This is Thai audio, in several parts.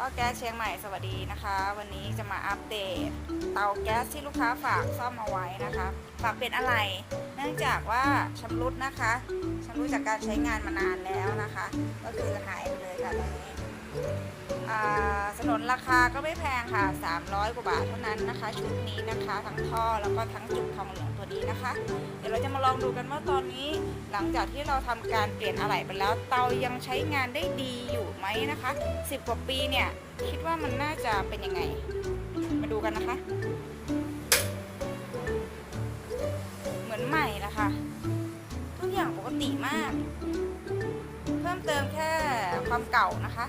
ก็แก๊สเชียงใหม่สวัสดีนะคะ วันนี้จะมาอัปเดต เตาแก๊สที่ลูกค้าฝากซ่อมเอาไว้นะคะฝากเป็นอะไร เนื่องจากว่าชำรุดนะคะชำรุดจากการใช้งานมานานแล้วนะคะ ก็คือหายไปเลยค่ะตอนนี้อ่า นราคาก็ไม่แพงค่ะ 300 กว่าบาทเท่านั้นนะคะ ชุดนี้นะคะ ทั้งท่อแล้วก็ทั้งจุกทองเหลืองตัวนี้นะคะ เดี๋ยวเราจะมาลองดูกันว่าตอนนี้ หลังจากที่เราทำการเปลี่ยนอะไหล่ไปแล้ว เตายังใช้งานได้ดีอยู่ไหมนะคะ 10 กว่าปีเนี่ย คิดว่ามันน่าจะเป็นยังไง มาดูกันนะคะ เหมือนใหม่ละค่ะทุกอย่างปกติมาก เพิ่มเติมแค่ ความเก่านะคะ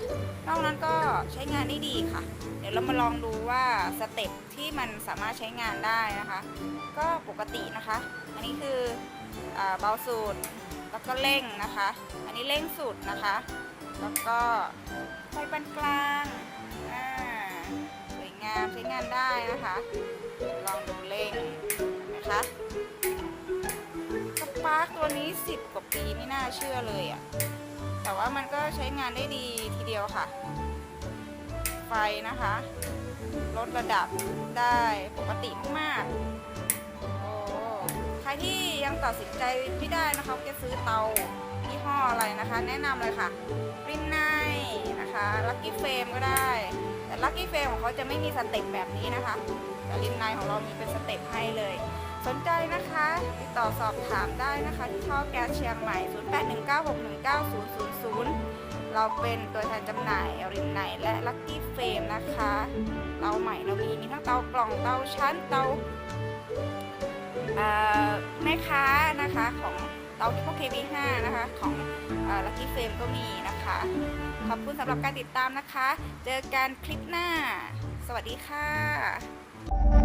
นอกนั้นก็ใช้งานได้ดีค่ะ เดี๋ยวเรามาลองดูว่าสเต็ปที่มันสามารถใช้งานได้นะคะ ก็ปกตินะคะ อันนี้คืออเบาสุดแล้วก็เร่งนะคะ อันนี้เร่งสุดนะคะ แล้วก็ไฟปานกลางอ่าสวยงามใช้งานได้นะคะาร์กตัวนี้ 10 กว่าปีไม่น่าเชื่อเลยอะ่ะ แต่ว่ามันก็ใช้งานได้ดีทีเดียวค่ะ ไฟนะคะ ลดระดับได้ปกติมากๆโอ้ใครที่ยังตัดสินใจไม่ได้นะคะจะซื้อเตายี่ห้ออะไรนะคะ แนะนำเลยค่ะรินไนนะคะลั c กี้เฟมก็ได้ แต่ลั c กี้เฟมของเขาจะไม่มีสเต็ปแบบนี้นะคะแต่รินไนของเรามีเป็นสเต็ปให้เลย สนใจนะคะ ต่อสอบถามได้นะคะที่ท่อแก๊สเชียงใหม่ 0819619000 เราเป็นตัวแทนจำหน่ายรินไนและลั c กี้เฟรมนะคะเตาใหม่เรามีมีทั้งเตากล่องเตาชั้นเตาเแม่ค้านะคะของเตาพวก KB5 นะคะของลัคกี้เฟรมก็มีนะคะ ขอบคุณสำหรับการติดตามนะคะ เจอกันคลิปหน้า สวัสดีค่ะ